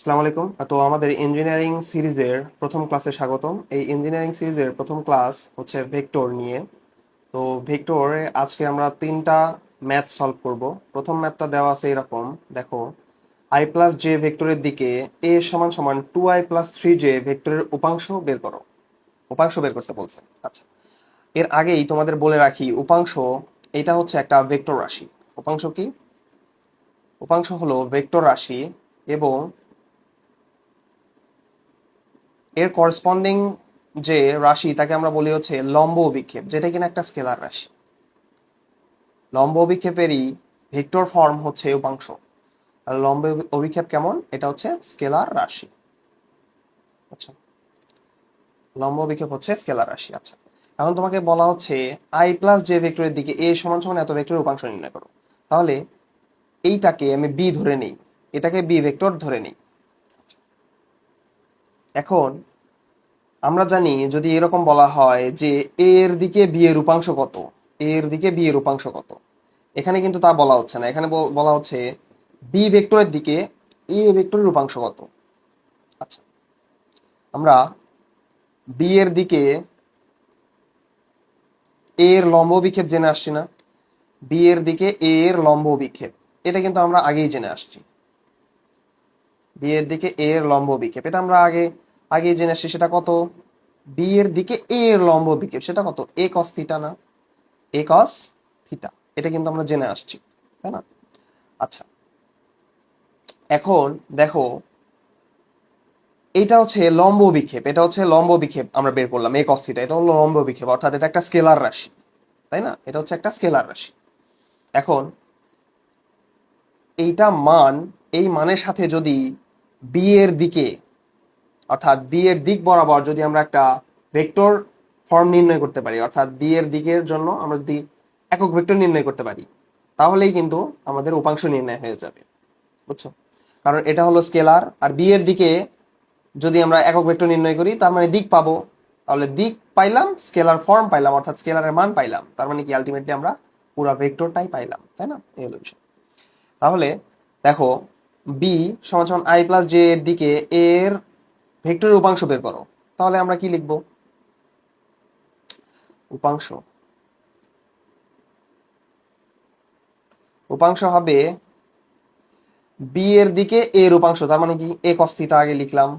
আসসালামু আলাইকুম। তো আমাদের ইঞ্জিনিয়ারিং সিরিজের প্রথম ক্লাসে স্বাগতম। এই ইঞ্জিনিয়ারিং সিরিজের প্রথম ক্লাস হচ্ছে ভেক্টর নিয়ে। তো ভেক্টরে আজকে আমরা তিনটা ম্যাথ সলভ করব। প্রথম ম্যাথটা দেওয়া আছে এরকম, দেখো আই প্লাস জে ভেক্টরের দিকে এ সমান সমান two I plus three J ভেক্টরের উপাংশ বের করো। উপাংশ বের করতে বলছে। আচ্ছা এর আগেই তোমাদের বলে রাখি, উপাংশ, এটা হচ্ছে একটা ভেক্টর রাশি। উপাংশ কি? উপাংশ হলো ভেক্টর রাশি এবং এর করসপন্ডিং যে রাশি, তাকে আমরা বলি হচ্ছে লম্ব অভিক্ষেপ, যেটা কিনা একটা স্কেলার রাশি। লম্ব অভিক্ষেপেরই ভেক্টর ফর্ম হচ্ছে উপাংশ। লম্ব অভিক্ষেপ কেমন? এটা হচ্ছে স্কেলার রাশি। আচ্ছা। লম্ব অভিক্ষেপ হচ্ছে স্কেলার রাশি আচ্ছা। এখন তোমাকে বলা হচ্ছে আই প্লাস জে ভেক্টরের দিকে এ সমান সমান এত ভেক্টরের উপাংশ নির্ণয় করো। তাহলে এইটাকে আমি বি ধরে নেই, এটাকে বি ভেক্টর ধরে নেই। এখন আমরা জানি যদি এরকম বলা হয় যে এর দিকে বি এর উপাংশ কত? এর দিকে বি এর উপাংশ কত? এখানে কিন্তু তা বলা হচ্ছে না। এখানে বল- হচ্ছে বি ভেক্টরের দিকে এ ভেক্টরের উপাংশ কত? আচ্ছা আমরা বি এর দিকে এর লম্ব বিক্ষেপ জেনে আসছি না। বি এর দিকে এ এর লম্ব বিক্ষেপ। এটা কিন্তু আমরা আগেই জেনে আসছি। বি এর দিকে এ এর লম্ব বিক্ষেপ। এটা আমরা আগে আগে জেনে আসছি সেটা কত? বি এর দিকে এ এর লম্ব বিক্ষেপ সেটা কত? এ কস থিটা না? এ কস থিটা এটা কিন্তু আমরা জেনে আসছি, তাই না? আচ্ছা এখন দেখো, এটা হচ্ছে লম্ব বিক্ষেপ, এটা হচ্ছে লম্ব বিক্ষেপ আমরা বের করলাম এ কস থিটা এটা হলো লম্ব বিক্ষেপ, অর্থাৎ এটা একটা স্কেলার রাশি, তাই না? এটা হচ্ছে একটা স্কেলার রাশি। এখন, এইটা মান, এই মানের সাথে যদি বি এর দিকে অর্থাৎ বি এর দিক বরাবর যদি আমরা একটা ভেক্টর ফর্ম নির্ণয় করতে পারি, অর্থাৎ বি এর দিকের জন্য আমরা যদি একক ভেক্টর নির্ণয় করতে পারি, তাহলেই কিন্তু আমাদের উপাংশ নির্ণয় হয়ে যাবে। বুঝছ? কারণ এটা হলো স্কেলার, আর বি এর দিকে যদি আমরা একক ভেক্টর নির্ণয় করি, তার মানে দিক পাবো। তাহলে দিক পাইলাম, স্কেলার ফর্ম পাইলাম, অর্থাৎ স্কেলারের মান পাইলাম। তার মানে কি? আলটিমেটলি আমরা পুরো ভেক্টরটাই পাইলাম, তাই না? এই হলো বিষয়। তাহলে দেখো বি সমান সমান আই প্লাস জে এর দিকে এর ভেক্টরের উপাংশ বের করো। তাহলে আমরা কি লিখব? উপাংশ। উপাংশ হবে বি এর দিকে এর উপাংশ, তার মানে কি? এ কস থিটা আগে লিখলাম।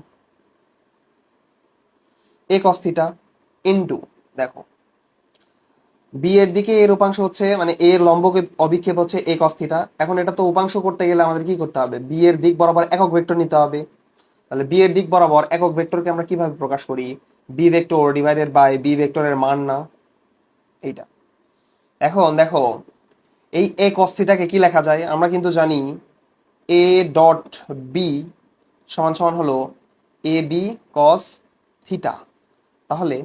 এ কস থিটা ইনটু দেখো। বি এর দিকে এর উপাংশ হচ্ছে মানে এর লম্ব অভিক্ষেপ হচ্ছে এ কস থিটা এখন এটা তো উপাংশ করতে গেলে আমাদের কি করতে হবে? বি এর দিক বরাবর একক ভেক্টর নিতে হবে। তাহলে বি এর দিক বরাবর একক ভেক্টরকে আমরা কীভাবে প্রকাশ করি? B vector divided by B ভেক্টরের মান না? এইটা। এখন দেখো, এই এ কস থিটাকে কি লেখা যায়? আমরা কিন্তু জানি এ ডট বি সমান সমান হলো এ বি কস থিটা তাহলে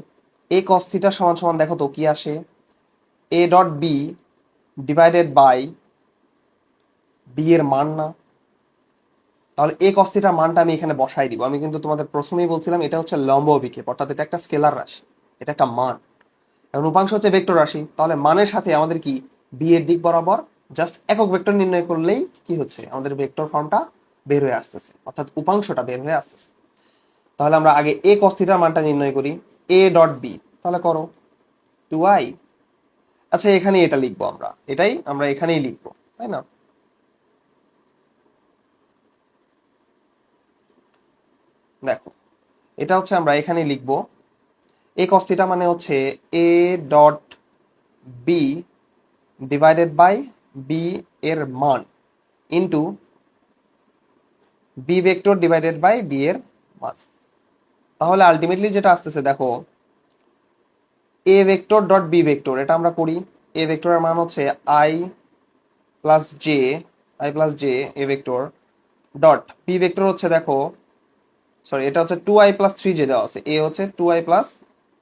এ কস থিটা সমান সমান দেখো তো কি আসে? A dot B divided by B এর মান না। তাহলে এ কস থিটার মানটা আমি এখানে বসাই দিব। আমি কিন্তু তোমাদের প্রথমেই বলছিলাম এটা হচ্ছে লম্ব অভিক্ষেপ, অর্থাৎ এটা একটা স্কেলার রাশি, এটা একটা মান। এখন উপাংশ হচ্ছে ভেক্টর রাশি, তাহলে মানের সাথে আমাদের কি? বি এর দিক বরাবর জাস্ট একক ভেক্টর নির্ণয় করলেই কি হচ্ছে? আমাদের ভেক্টর ফর্মটা বের হয়ে আসতেছে, অর্থাৎ উপাংশটা বের হয়ে আসতেছে। তাহলে আমরা আগে এ কস থিটার মানটা নির্ণয় করি এ ডট বি তাহলে করো টু আই আচ্ছা এখানে এটা লিখব আমরা, এটাই আমরা এখানেই লিখব, তাই না? দেখো, এটা হচ্ছে আমরা এখানে লিখব এ কস থিটা মানে হচ্ছে A dot B divided by B এর মান into B vector divided by B এর মান। তাহলে আলটিমেটলি যেটা আসতেছে, দেখো A vector dot B vector এটা আমরা করি এ ভেক্টরের মান হচ্ছে I plus J I plus J A vector dot B vector হচ্ছে, দেখো সরি এটা হচ্ছে two I plus three J দেওয়া আছে। এ হচ্ছে two I plus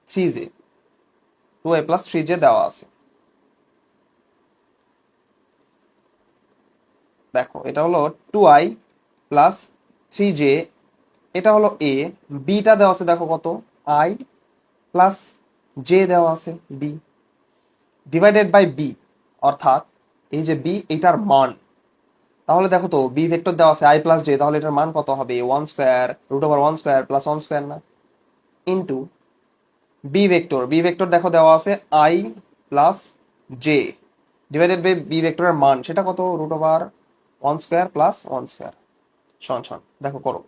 three J two I plus three J দেওয়া আছে। দেখো, এটা হলো two I plus three J এটা হলো এ বিটা দেওয়া আছে, দেখো কত। আই প্লাস জে দেওয়া আছে বি ডিভাইডেড বাই বি অর্থাৎ এই যে বি এটার মান। তাহলে দেখো তো বি ভেক্টর দেওয়া আছে আই প্লাস জে তাহলে এটার মান কত হবে? One square root over one square plus one square না? Into B vector B vector দেখো দেওয়া আছে I plus J divided by B ভেক্টরের মান, সেটা কত? Root over one square plus one square শন শন, দেখো করো।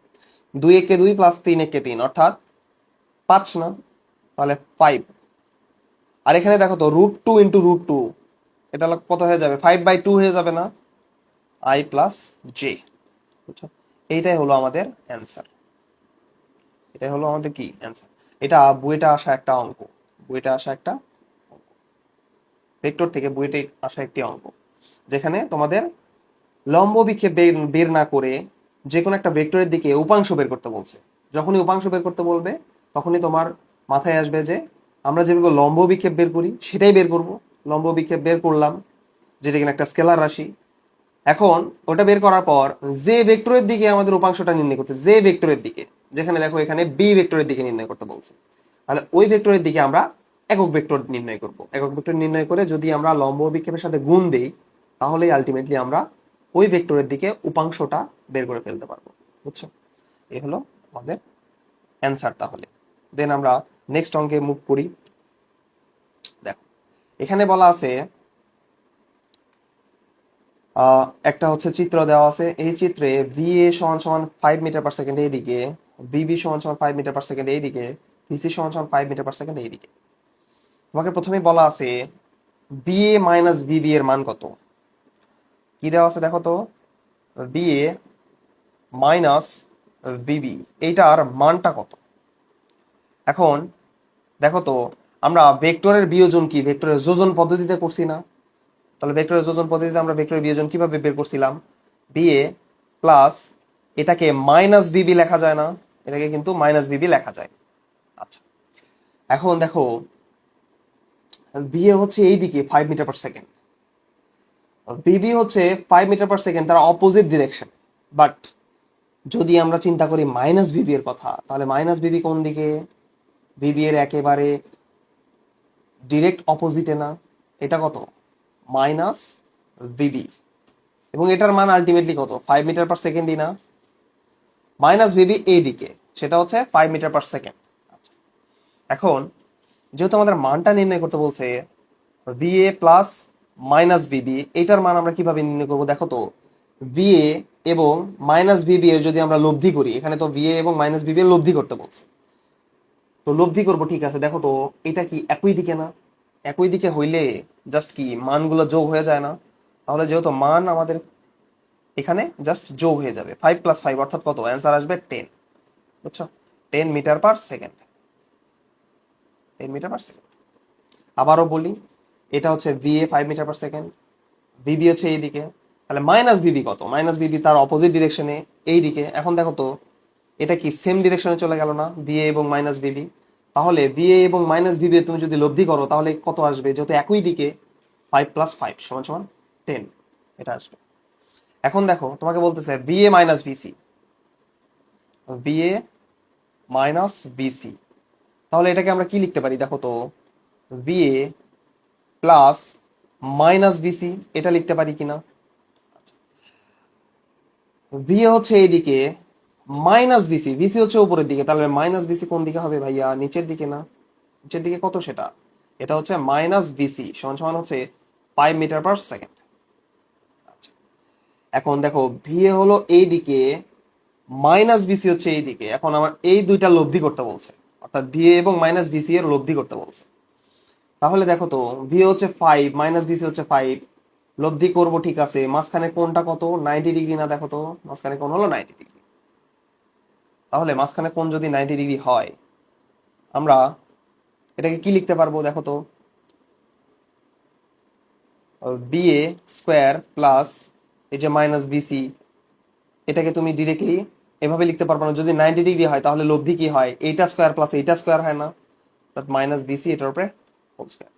দুই একে দুই প্লাস তিন একে তিন, অর্থাৎ পাঁচ না? তাহলে ফাইভ আর এখানে দেখো তো root two into root two এটা কত হয়ে যাবে? ফাইভ বাই টু হয়ে যাবে না? আই প্লাস জে বুঝছ? এইটাই হলো আমাদের অ্যান্সার এটাই হলো আমাদের কি অ্যান্সার এটা বইটা আসা একটা অঙ্ক। বুয়েটা আসা একটা ভেক্টর থেকে বইতে আসা একটি অঙ্ক। যেখানে তোমাদের লম্ব বিক্ষেপ বের- বের না করে যে কোনো একটা ভেক্টরের দিকে উপাংশ বের করতে বলছে। যখনই উপাংশ বের করতে বলবে, তখনই তোমার মাথায় আসবে যে আমরা যেভাবে লম্ব বিক্ষেপ বের করি, সেটাই বের করব। লম্ব বিক্ষেপ বের করলাম, যেটা কিনা একটা স্কেলার রাশি এখন ওটা বের করার পর যে ভেক্টরের দিকে আমাদের উপাংশটা নির্ণয় করতে যে ভেক্টরের দিকে, যেখানে দেখো এখানে বি ভেক্টরের দিকে নির্ণয় করতে বলছে। তাহলে ওই ভেক্টরের দিকে আমরা একক ভেক্টর নির্ণয় করব। একক ভেক্টর নির্ণয় করে যদি আমরা লম্ব বিক্ষেপের সাথে গুণ দেই, তাহলেই আলটিমেটলি আমরা ওই ভেক্টরের দিকে উপাংশটা বের করে ফেলতে পারব। বুঝছ? এই হলো আমাদের অ্যান্সার তাহলে। দেন আমরা নেক্সট অঙ্কে মুভ করি। দেখো, এখানে বলা আছে একটা হচ্ছে চিত্র দেওয়া আছে। এই চিত্রে ভি এ সমান সমান ফাইভ মিটার পার সেকেন্ড এইদিকে বিবি সমান সমান ফাইভ মিটার পার সেকেন্ড এইদিকে ভিসি সমান সমান ফাইভ মিটার পার সেকেন্ড এইদিকে। তোমাকে প্রথমেই বলা আছে বি এ মাইনাস বিবি এর মান কত? কি দেওয়া আছে দেখো তো? বি এ মাইনাস বিবি এইটার মানটা কত? এখন দেখো তো, আমরা ভেক্টরের বিয়োজন কি? ভেক্টরের যোজন পদ্ধতিতে করছি না। তাহলে ভেক্টরের যোজন পদ্ধতিতে আমরা ভেক্টরের বিয়োজন কীভাবে বের করছিলাম? বিএ প্লাস এটাকে মাইনাস বিবি লেখা যায় না, এটাকে কিন্তু মাইনাস বিবি লেখা যায়। আচ্ছা এখন দেখো বিএ হচ্ছে এই দিকে ফাইভ মিটার পার সেকেন্ড বিবি হচ্ছে ফাইভ মিটার পার সেকেন্ড তার অপোজিট ডিরেকশন বাট যদি আমরা চিন্তা করি মাইনাস বিবি এর কথা, তাহলে মাইনাস বিবি কোন দিকে? বিবি এর একেবারে ডিরেক্ট অপোজিটে না। এটা কত? মাইনাস বিবি এবং এটার মান আলটিমেটলি কত? ফাইভ মিটার পার সেকেন্ডই না। মাইনাস বিবি এই দিকে সেটা হচ্ছে ফাইভ মিটার পার সেকেন্ড এখন, যেহেতু আমাদের মানটা নির্ণয় করতে বলছে বিএ প্লাস মাইনাস বিবি এটার মান আমরা কীভাবে নির্ণয় করব? দেখো তো বিএ এবং মাইনাস বিবি এর যদি আমরা লব্ধি করি, এখানে তো বিএ এবং মাইনাস বিবি এর লব্ধি করতে বলছে। তো লব্ধি করব, ঠিক আছে। দেখো তো, এটা কি একই দিকে না? একই দিকে হইলে জাস্ট কি, মানগুলো যোগ হয়ে যায় না? তাহলে যেহেতু মান আমাদের এখানে জাস্ট যোগ হয়ে যাবে ফাইভ প্লাস ফাইভ অর্থাৎ কত? অ্যান্সার আসবে টেন বুঝছ? Ten metre per second ten metre per second আবারও বলি, এটা হচ্ছে VA five metre per second VB হচ্ছে এই দিকে। তাহলে মাইনাস বিবি কত? মাইনাস বিবি তার অপোজিট ডিরেকশনে এই দিকে। এখন দেখো তো, এটা কি সেম ডিরেকশনে চলে গেল না? বিএ এবং মাইনাস বিবি তাহলে বিএ এবং মাইনাস বিবি তুমি যদি লব্ধি করো, তাহলে কত আসবে? যেহেতু একই দিকে ফাইভ প্লাস ফাইভ সমান সমান টেন এটা আসবে। এখন দেখো, তোমাকে বলতেছে VA minus VC VA minus VC তাহলে এটাকে আমরা কি লিখতে পারি? দেখো তো বিএ প্লাস মাইনাস বিসি এটা লিখতে পারি কিনা? বিএ হচ্ছে এইদিকে মাইনাস বিসি বিসি হচ্ছে উপরের দিকে, তাহলে মাইনাস বিসি কোন দিকে হবে ভাইয়া? নিচের দিকে না? নিচের দিকে কত সেটা? এটা হচ্ছে মাইনাস বিসি সমান সমান হচ্ছে ফাইভ মিটার পার সেকেন্ড। এখন দেখো ভিএ হলো এই দিকে, মাইনাস বিসি হচ্ছে এই দিকে। এখন আমার এই দুইটা লব্ধি করতে বলছে, অর্থাৎ ভিএ এবং মাইনাস বিসি এর লব্ধি করতে বলছে। তাহলে দেখো তো ভিএ হচ্ছে ফাইভ মাইনাস বিসি হচ্ছে ফাইভ লব্ধি করব ঠিক আছে, মাঝখানে কোনটা কত? নাইনটি ডিগ্রি না দেখো তো, মাঝখানে কোন হলো নাইনটি ডিগ্রি তাহলে মাঝখানে কোন যদি নাইনটি ডিগ্রি হয়, আমরা এটাকে কি লিখতে পারব দেখো তো? বিএ স্কোয়ার প্লাস এই যে মাইনাস বিসি এটাকে তুমি ডিরেক্টলি এভাবে লিখতে পারব না। যদি নাইনটি ডিগ্রি হয়, তাহলে লব্ধি কি হয়? এইটা স্কোয়ার প্লাস এইটা স্কোয়ার হয় না। মাইনাস বিসি এটার উপরে হোল স্কোয়ার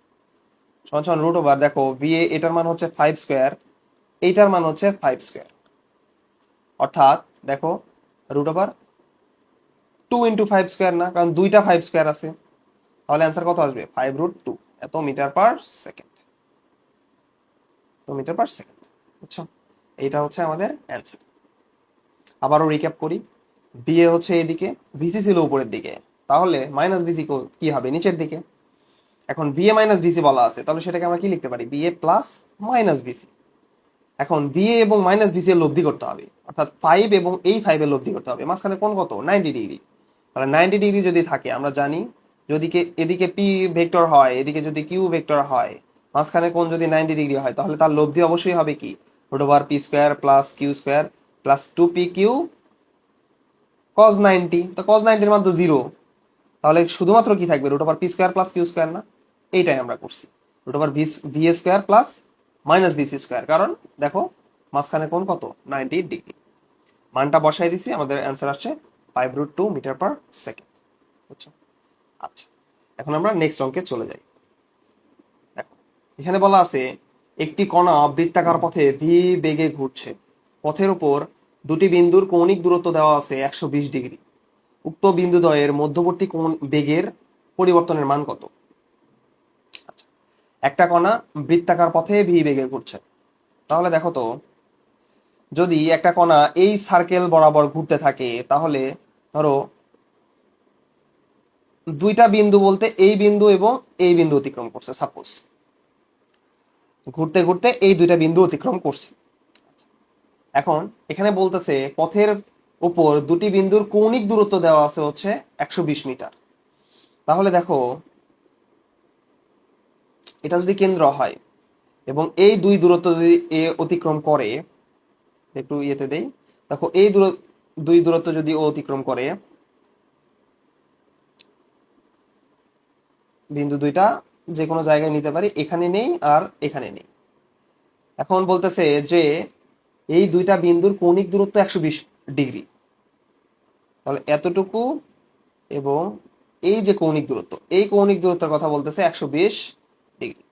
সমান সমান রুট ওভার দেখো বিএ এটার মান হচ্ছে ফাইভ স্কোয়ার এইটার মান হচ্ছে ফাইভ স্কোয়ার অর্থাৎ, দেখো root over two into five square না, কারণ দুইটা ফাইভ স্কোয়ার আছে। তাহলে অ্যান্সার কত আসবে? ফাইভ রুট টু এত metre per second metre per second বুঝছ? এইটা হচ্ছে আমাদের অ্যান্সার আবারও রিক্যাপ করি। বিএ হচ্ছে এদিকে ভিসি ছিল উপরের দিকে। তাহলে মাইনাস বিসি কি হবে? নিচের দিকে। এখন বিএ মাইনাস বিসি বলা আছে। তাহলে সেটাকে আমরা কি লিখতে পারি? বিএ প্লাস মাইনাস বিসি এখন বিএ এবং মাইনাস বিসি এর লব্ধি করতে হবে। অর্থাৎ ফাইভ এবং এই ফাইভের লব্ধি করতে হবে। মাঝখানে কোন কত? নাইনটি ডিগ্রি তাহলে নাইনটি ডিগ্রি যদি থাকে, আমরা জানি যদি এদিকে পি ভেক্টর হয়, এদিকে যদি কিউ ভেক্টর হয়, মাঝখানে কোন যদি নাইনটি ডিগ্রি হয়, তাহলে তার লব্ধি অবশ্যই হবে কি? Root over P square plus Q square plus two P Q cos ninety তো কজ নাইনটির মান তো জিরো তাহলে শুধুমাত্র কি থাকবে? Root over P square plus Q square না? এইটাই আমরা করছি। Root over V square plus minus VC square কারণ দেখো, মাঝখানে কোন কত? নাইনটি ডিগ্রি মানটা বসাই দিছি, আমাদের অ্যান্সার আসছে five root two metre per second. বুঝছ? আচ্ছা এখন আমরা নেক্সট অঙ্কে চলে যাই। দেখো এখানে বলা আছে একটি কণা বৃত্তাকার পথে ভি বেগে ঘুরছে। পথের উপর দুটি বিন্দুর কৌণিক দূরত্ব দেওয়া আছে একশো বিশ ডিগ্রি। উক্ত বিন্দুদ্বয়ের মধ্যবর্তী কোণ বেগের পরিবর্তনের মান কত? আচ্ছা, একটা কণা বৃত্তাকার পথে ভি বেগে ঘুরছে। তাহলে দেখো তো যদি একটা কণা এই সার্কেল বরাবর ঘুরতে থাকে, তাহলে ধরো দুইটা বিন্দু বলতে এই বিন্দু এবং এই বিন্দু অতিক্রম করছে সাপোজ ঘুরতে ঘুরতে এই দুইটা বিন্দু অতিক্রম করছে। এখন এখানে বলতেছে পথের উপর দুটি বিন্দুর কৌণিক দূরত্ব দেওয়া আছে হচ্ছে একশো বিশ মিটার। তাহলে দেখো, এটা যদি কেন্দ্র হয় এবং এই দুই দূরত্ব যদি এ অতিক্রম করে একটু ইয়েতে দেই। দেখো, এই দূর, দুই দূরত্ব যদি ও অতিক্রম করে, বিন্দু দুইটা যে কোনো জায়গায় নিতে পারি, এখানে নেই আর এখানে নেই। এখন বলতেছে যে, এই দুইটা বিন্দুর কৌণিক দূরত্ব একশো বিশ ডিগ্রি। তাহলে এতটুকু এবং এই যে কৌণিক দূরত্ব, এই কৌণিক দূরত্বের কথা বলতেছে একশো বিশ ডিগ্রি।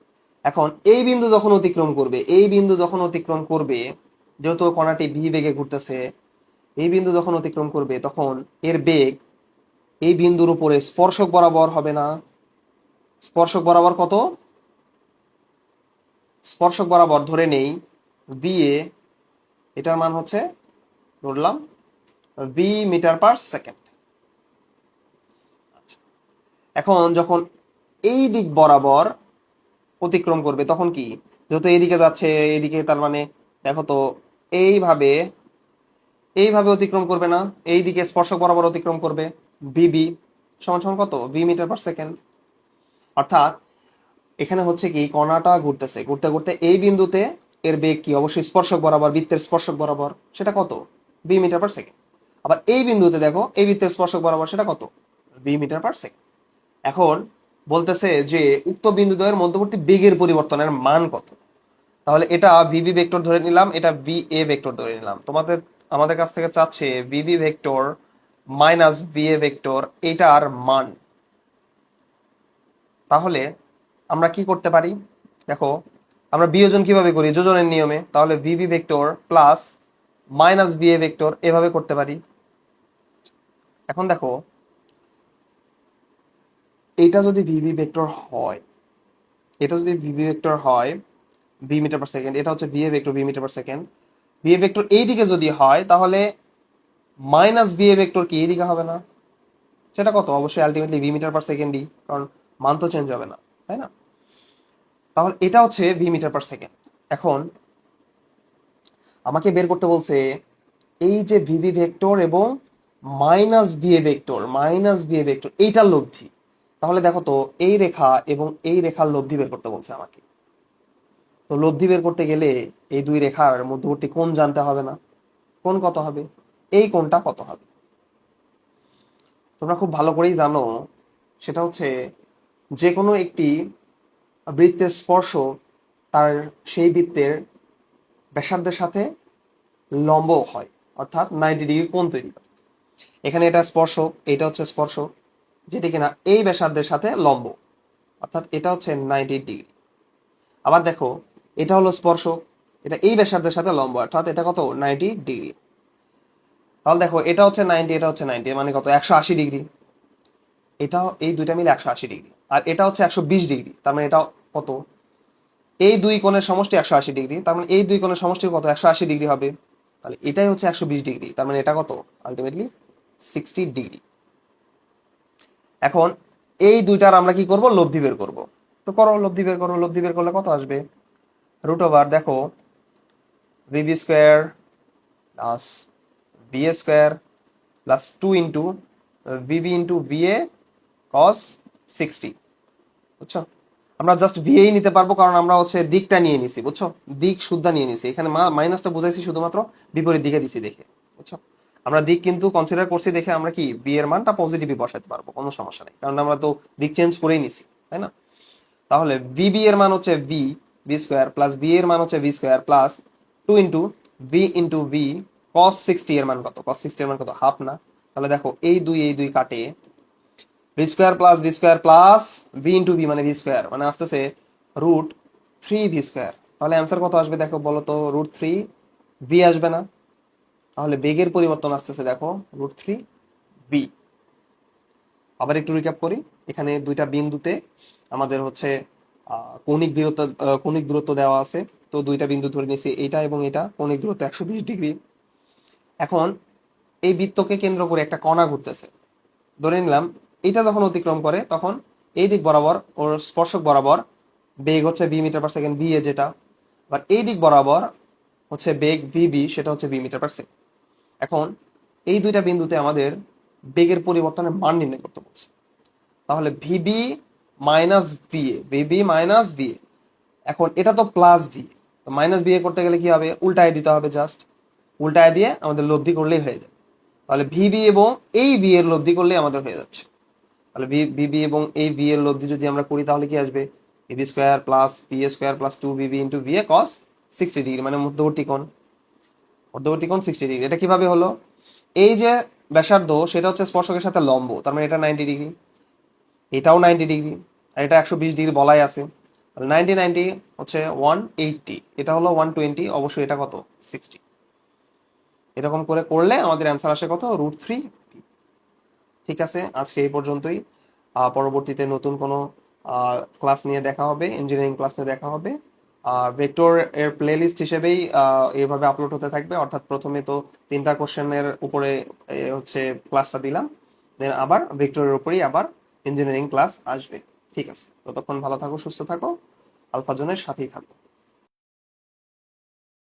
এখন এই বিন্দু যখন অতিক্রম করবে, এই বিন্দু যখন অতিক্রম করবে যেহেতু কণাটি ভি বেগে ঘুরতেছে, এই বিন্দু যখন অতিক্রম করবে, তখন এর বেগ এই বিন্দুর উপরে স্পর্শক বরাবর হবে না। স্পর্শক বরাবর কত? স্পর্শক বরাবর ধরে নেই। বিএ এটার মান হচ্ছে, ধরলাম বি মিটার পার সেকেন্ড এখন যখন এই দিক বরাবর অতিক্রম করবে, তখন কি? যেহেতু এইদিকে যাচ্ছে, এইদিকে তার মানে দেখো তো এইভাবে এইভাবে অতিক্রম করবে না। এই দিকে স্পর্শক বরাবর অতিক্রম করবে। বিবি, সমান সমান কত? বি মিটার পার সেকেন্ড অর্থাৎ, এখানে হচ্ছে কি, কণাটা ঘুরতেছে। ঘুরতে ঘুরতে এই বিন্দুতে এর বেগ কি? অবশ্যই স্পর্শক বরাবর, বৃত্তের স্পর্শক বরাবর। সেটা কত? বি মিটার পার সেকেন্ড আবার এই বিন্দুতে দেখো, এই বৃত্তের স্পর্শক বরাবর সেটা কত? বি মিটার পার সেকেন্ড এখন বলতেছে যে, উক্ত বিন্দুদ্বয়ের মধ্যবর্তী বেগের পরিবর্তনের মান কত? তাহলে এটা ভিবি ভেক্টর ধরে নিলাম, এটা ভি এ ভেক্টর ধরে নিলাম। তোমাদের, আমাদের কাছ থেকে চাচ্ছে VB vector minus B A vector এটার মান। তাহলে আমরা কি করতে পারি? দেখো, আমরা বিয়োজন কীভাবে করি? যোজনের নিয়মে। তাহলে VB vector plus minus B A vector এভাবে করতে পারি। এখন দেখো, এটা যদি ভিবি ভেক্টর হয়, এটা যদি ভিবি ভেক্টর হয় ভি মিটার পার সেকেন্ড এটা হচ্ছে VA vector V metre per second VA vector এই দিকে যদি হয়, তাহলে মাইনাস ভিএ ভেক্টর কি এই দিকে হবে না? সেটা কত? অবশ্যই আলটিমেটলি ভি মিটার পার সেকেন্ডই কারণ মান তো চেঞ্জ হবে না, তাই না? তাহলে এটা হচ্ছে ভি মিটার পার সেকেন্ড এখন আমাকে বের করতে বলছে, এই যে ভিভি ভেক্টর এবং minus VA vector minus VA vector এইটার লব্ধি। তাহলে দেখো তো, এই রেখা এবং এই রেখার লব্ধি বের করতে বলছে আমাকে। তো লব্ধি বের করতে গেলে এই দুই রেখার মধ্যবর্তী কোণ জানতে হবে না। কোন কত হবে? এই কোণটা কত হবে? তোমরা খুব ভালো করেই জানো, সেটা হচ্ছে যে কোনো একটি বৃত্তের স্পর্শ তার সেই বৃত্তের ব্যাসার্ধের সাথে লম্ব হয়, অর্থাৎ নাইনটি ডিগ্রি কোণ তৈরি করে। এখানে এটা স্পর্শক এটা হচ্ছে স্পর্শক যেটি কিনা এই ব্যাসার্ধের সাথে লম্ব, অর্থাৎ এটা হচ্ছে নাইনটি ডিগ্রি আবার দেখো এটা হলো স্পর্শক, এটা এই ব্যাসার্ধের সাথে লম্ব, অর্থাৎ এটা কত? Ninety degree. তাহলে দেখো, এটা হচ্ছে নাইনটি, এটা হচ্ছে নাইনটি মানে কত? একশো আশি ডিগ্রি। এটা, এই দুইটা মিলে একশো আশি ডিগ্রি। আর এটা হচ্ছে একশো বিশ ডিগ্রি, তার মানে এটা কত? এই দুই কোণের সমষ্টি একশো আশি ডিগ্রি, তার মানে এই দুই কোণের সমষ্টি কত? একশো আশি ডিগ্রি হবে। তাহলে এটাই হচ্ছে একশো বিশ ডিগ্রি, তার মানে এটা কত? Ultimately sixty degree. এখন এই দুইটার আমরা কি করব? লব্ধি বের করব। তো করো, লব্ধি বের করো, লব্ধি বের করলে কত আসবে? রুট ওভার দেখো VB square plus VA square plus two into VB into VA cos sixty বুঝছ? আমরা জাস্ট ভিএই নিতে পারব কারণ আমরা হচ্ছে দিকটা নিয়ে নিছি, বুঝছ? দিক শুদ্ধা নিয়ে নিছি। এখানে মাইনাসটা বুঝাইছি শুধুমাত্র বিপরীত দিকে দিছি দেখে, বুঝছ? আমরা দিক কিন্তু কনসিডার করছি দেখে আমরা কি বি এর মানটা পজিটিভই বসাতে পারব, কোনো সমস্যা নেই। কারণ আমরা তো দিক চেঞ্জ করেই নিছি, তাই না? তাহলে বি বি এর মান হচ্ছে B B square plus B এর মান হচ্ছে B square plus two into B into B cos sixty এর মান কত? কস সিক্সটি এর মান কত? হাফ না। তাহলে দেখো, এই দুই এই দুই কাটে B square plus B square plus B into B মানে বি স্কোয়ার মানে আসতেছে রুট থ্রি ভি স্কোয়ার তাহলে অ্যান্সার কত আসবে দেখো বলো তো? রুট থ্রি ভি আসবে না। তাহলে বেগের পরিবর্তন আসতেছে দেখো রুট থ্রি বি আবার একটু রিক্যাপ করি। এখানে দুইটা বিন্দুতে আমাদের হচ্ছে কৌণিক দূরত্ব কৌণিক দূরত্ব দেওয়া আছে। তো দুইটা বিন্দু ধরে নিয়েছি, এটা এবং এটা, কৌণিক দূরত্ব একশো বিশ ডিগ্রি। এখন এই বৃত্তকে কেন্দ্র করে একটা কণা ঘুরতেছে। ধরে নিলাম, এটা যখন অতিক্রম করে, তখন এই দিক বরাবর ওর স্পর্শক বরাবর বেগ হচ্ছে B metre per second, B A যেটা। আবার এই দিক বরাবর হচ্ছে বেগ ভি বি, সেটা হচ্ছে বি মিটার পার সেকেন্ড। এখন এই দুইটা বিন্দুতে আমাদের বেগের পরিবর্তনের মান নির্ণয় করতে বলছে তাহলে VB minus VA VB minus VA এখন এটা তো প্লাস ভি তো মাইনাস বিএ করতে গেলে কি হবে? উল্টায় দিতে হবে জাস্ট উল্টায় দিয়ে আমাদের লব্ধি করলেই হয়ে যাবে। তাহলে ভিবি এবং এই বি এর লব্ধি করলেই আমাদের হয়ে যাচ্ছে। তাহলে বিবি এবং এই বি এর লব্ধি যদি আমরা করি, তাহলে কি আসবে? VB square plus A square plus two VB into B A cos sixty degree মানে মধ্যবর্তী কোণ। মধ্যবর্তী কোণ সিক্সটি ডিগ্রি এটা কীভাবে হলো? এই যে ব্যাসার্ধ, সেটা হচ্ছে স্পর্শকের সাথে লম্ব। তার মানে এটা নাইনটি ডিগ্রি এটাও নাইনটি ডিগ্রি আর এটা একশো বিশ ডিগ্রি বলাই আছে। নাইনটি নাইনটি হচ্ছে ওয়ান এইটটি এটা হলো ওয়ান টোয়েন্টি অবশ্যই এটা কত? সিক্সটি এরকম করে করলে আমাদের অ্যান্সার আসে কত? রুট থ্রি ঠিক আছে, আজকে এই পর্যন্তই। পরবর্তীতে নতুন কোনো ক্লাস নিয়ে দেখা হবে ইঞ্জিনিয়ারিং ক্লাস নিয়ে দেখা হবে। ভেক্টর এর প্লেলিস্ট হিসেবেই এইভাবে আপলোড হতে থাকবে। অর্থাৎ প্রথমে তো তিনটা কোশ্চেনের উপরে হচ্ছে ক্লাসটা দিলাম। দেন আবার ভেক্টরের উপরেই আবার ইঞ্জিনিয়ারিং ক্লাস আসবে। ঠিক আছে। ততক্ষণ ভালো থাকো সুস্থ থাকো আলফাজনের সাথেই থাকো।